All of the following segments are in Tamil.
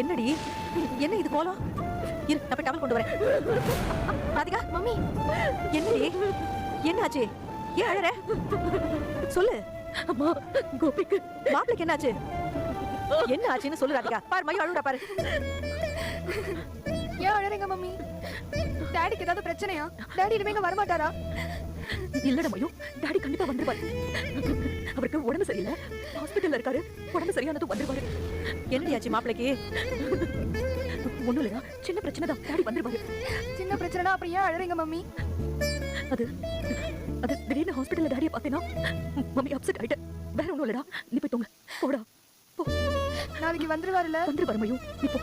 என்னடி? என்ன இது கோலம்? இரு நான் போய் டவல் கொண்டு வரேன். ராதிகா? மம்மி. என்னடி? என்னாச்சு? ஏன் அழற? சொல்லு. அம்மா கோபிக்கு. மாப்பிளைக்கு என்னாச்சு? என்ன ஆச்சுன்னு சொல்லு ராதிகா. பாரு மையம் அழுகுறா பாரு. ஏன் அழறீங்க மம்மி? டாடிக்கு ஏதாவது பிரச்சனையா? டாடி இனிமே இங்க வரமாட்டாரா? இல்லடா மயோ டாடி கண்டிப்பா வந்துருவாரு. அவருக்கு உடம்பு சரியில்லை. ஹாஸ்பிட்டல்ல இருக்காரு. உடம்பு சரியானதும் வந்துருவாரு. என்னடி ஆச்சு மாப்பிளைக்கு? ஒண்ணும் இல்லடா சின்ன பிரச்சனை தான். டாடி வந்துருவாரு. சின்ன பிரச்சனைனா அப்புறம் ஏன் அழறீங்க மம்மி? அது அது திடீர்னு ஹாஸ்பிட்டல்ல டாடியை பார்த்தேனா மம்மி அப்செட் ஆயிட்டேன் வேற ஒண்ணும் இல்லடா நீ போய் தூங்க. போடா. நாளைக்கு வந்துருவாருல? வந்துருவாரு மயோ. இப்போ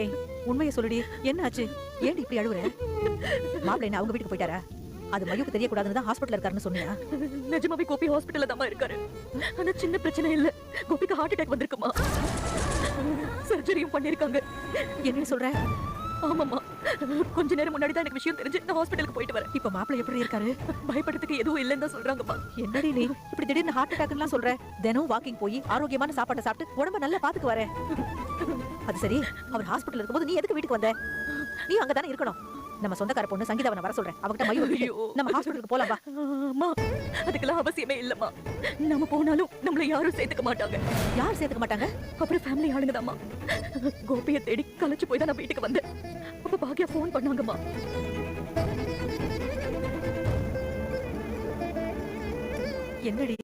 ஏய் உண்மையை சொல்லுடி. என்ன ஆச்சு ஏன்டி இப்படி அழுகுற மாப்பிள்ளை என்ன அவங்க வீட்டுக்கு போயிட்டாரா? அது மையுக்கு தெரியக்கூடாதுன்னு தான் ஹாஸ்பிட்டல் இருக்காருன்னு சொன்னியா? நிஜமாவே கோபி ஹாஸ்பிட்டல்ல தான் இருக்காரு. ஆனா சின்ன பிரச்சனை இல்ல. கோபிக்கு ஹார்ட் அட்டாக் வந்திருக்குமா? சர்ஜரியும் பண்ணிருக்காங்க. என்ன சொல்ற? ஆமாம்மா. கொஞ்ச நேரம் முன்னாடி தான் எனக்கு விஷயம் தெரிஞ்சு நான் ஹாஸ்பிட்டலுக்கு போயிட்டு வரேன். இப்ப மாப்பிள்ளை எப்படி இருக்காரு? பயப்படுறதுக்கு எதுவும் இல்லைன்னு தான் சொல்றாங்கம்மா. என்னடி நீ? இப்படி திடீர்னு ஹார்ட் அட்டாக்லாம் சொல்ற? தினம் வாக்கிங் போய் ஆரோக்கியமான சாப்பாட்டை சாப்பிட்டு உடம்ப நல்லா பாத்துக்கு வர. அது சரி அவர் ஹாஸ்பிட்டல் இருக்கும்போது நீ எதுக்கு வீட்டுக்கு வந்த? நீ அங்கதானே இருக்கணும். நம்ம சொந்தக்கார பொண்ணு சங்கீதாவனை வர சொல்றேன். அவகிட்ட மயு. நம்ம ஹாஸ்பிட்டலுக்கு போலாம் அம்மா அதுக்கெல்லாம் அவசியமே இல்லம்மா. நம்ம போனாலும் நம்மள யாரும் சேர்த்துக்க மாட்டாங்க. யார் சேர்த்துக்க மாட்டாங்க? அப்புறம் ஃபேமிலி ஆளுங்கதாம்மா. கோபியை தேடி கலைச்சு போய் தான் நான் வீட்டுக்கு வந்தேன். அப்ப பாக்கியா ஃபோன் பண்ணாங்கம்மா. என்னடி?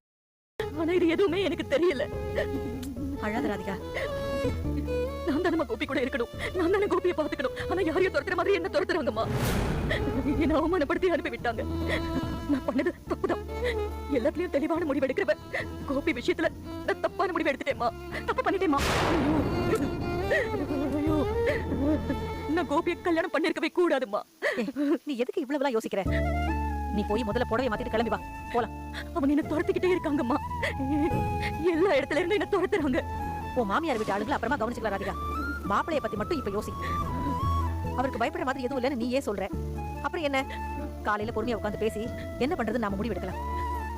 ஆனா இது எதுவுமே எனக்கு தெரியல. அழாத ராதிகா. நான் தானே கோபி கூட இருக்கணும். நான் தானே கோபியை பாத்துக்கணும் ஆனா யாரையும் துரத்துற மாதிரி என்ன துரத்துறாங்கம்மா? என்ன அவமானப்படுத்தி அனுப்பி விட்டாங்க நான் பண்ணது தப்புதான். எல்லாத்துலயும் தெளிவான முடிவு எடுக்கிறவ கோபி விஷயத்துல நான் தப்பான முடிவு எடுத்துட்டேம்மா. தப்பு பண்ணிட்டேம்மா. நான் கோபியை கல்யாணம் பண்ணிருக்கவே கூடாதும்மா. ஏய், நீ எதுக்கு இவ்வளவுலாம் யோசிக்கிற? நீ போய் முதல்ல புடவை மாத்திட்டு கிளம்பி வா. போலாம். அவங்க என்ன துரத்திக்கிட்டே இருக்காங்கம்மா. எல்லா இடத்துல இருந்து என்ன துரத்துறாங்க. உன் மாமியார் வீட்டு ஆளுங்களை அப்புறமா கவனிச்சுக்கலாம் ராதிகா. மாப்பிளைய பத்தி மட்டும் இப்ப யோசி. அவருக்கு பயப்படுற மாதிரி எதுவும் இல்லைன்னு நீயே சொல்ற. அப்புறம் என்ன? காலையில பொறுமையா உட்காந்து பேசி என்ன பண்றது நாம முடிவு எடுக்கலாம்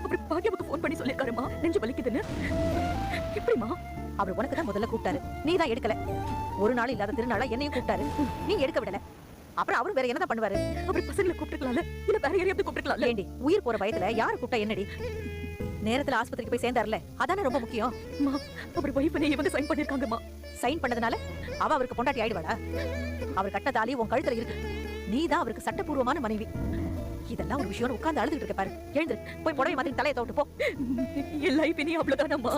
அப்புறம் பாக்கியாவுக்கு ஃபோன் பண்ணி சொல்லிருக்காருமா நெஞ்சு வலிக்குதுன்னு. எப்படிமா அவர் உனக்கு தான் முதல்ல கூப்பிட்டாரு. நீ தான் எடுக்கல. ஒரு நாள் இல்லாத திருநாளா என்னையும் கூப்பிட்டாரு. நீ எடுக்க விடல. அப்புறம் அவரும் வேற என்னதான் பண்ணுவாரு? அப்படி பசங்களை கூப்பிட்டுக்கலாம்ல? இல்ல வேற யாரையாவது கூப்பிட்டுக்கலாம்ல? ஏண்டி உயிர் போற பயத்துல யாரு கூப்பிட்டா என்னடி? நேரத்துல ஆஸ்பத்திரிக்கு போய் சேர்ந்தார்ல அதானே ரொம்ப முக்கியம். அப்படி வைஃப் இவங்க சைன் பண்ணிருக்காங்கம்மா. சைன் பண்ணதுனால அவ அவருக்கு பொண்டாட்டி ஆயிடுவாடா. அவர் கட்ட தாலி உன் கழுத்துல இருக்கு. நீ தான் அவருக்கு சட்டபூர்வமான மனைவி. இதெல்லாம் ஒரு விஷயம் உட்கார்ந்து அழுதுட்டு இருக்க பாரு. எழுந்து போய் புடவை மாதிரி தலையை தோட்டு போ. என் லைஃப் இனி அவ்வளவுதானம்மா?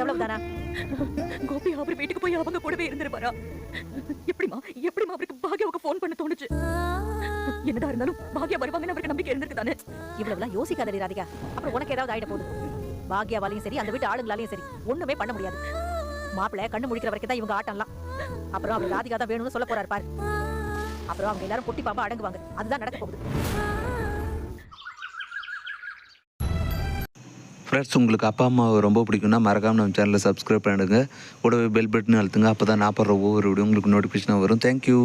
எவ்வளவுதானா? கோபி அவர் வீட்டுக்கு போய் அவங்க கூடவே இருந்திருப்பாரா? எப்படிமா எப்படிமா அவருக்கு பாக்யாவுக்கு ஃபோன் பண்ண தோணுச்சு? என்னடா இருந்தாலும் பாக்யா வருவாங்கன்னு அவருக்கு நம்பிக்கை இருந்திருக்கு தானே? இவ்வளவுலாம் யோசிக்காதடி ராதிகா. அப்புறம் உனக்கு ஏதாவது ஆயிட போகுது. பாக்யாவாலையும் சரி அந்த வீட்டு ஆளுங்களாலையும் சரி ஒண்ணுமே பண்ண முடியாது. மாப்பிள்ளை கண்ணு முடிக்கிற வரைக்கும் தான் இவங்க ஆட்டம்லாம். அப்புறம் அவங்க ராதிகா தான் வேணும்னு சொல்ல போறாரு பாரு. அப்புறம் அவங்க எல்லாரும் பொட்டி பாப்பா அடங்குவாங்க. அதுதான் நடக்க போகுது. ஃப்ரெண்ட்ஸ் உங்களுக்கு அப்பா அம்மாவை ரொம்ப பிடிக்கும்னா மறக்காமல் நம்ம சேனலை சப்ஸ்கிரைப் பண்ணிடுங்க. கூடவே பெல் பட்டன் அழுத்துங்க. அப்போ தான் நான் போடுற ஒவ்வொரு வீடியோ உங்களுக்கு நோட்டிஃபிகேஷனாக வரும். தேங்க்யூ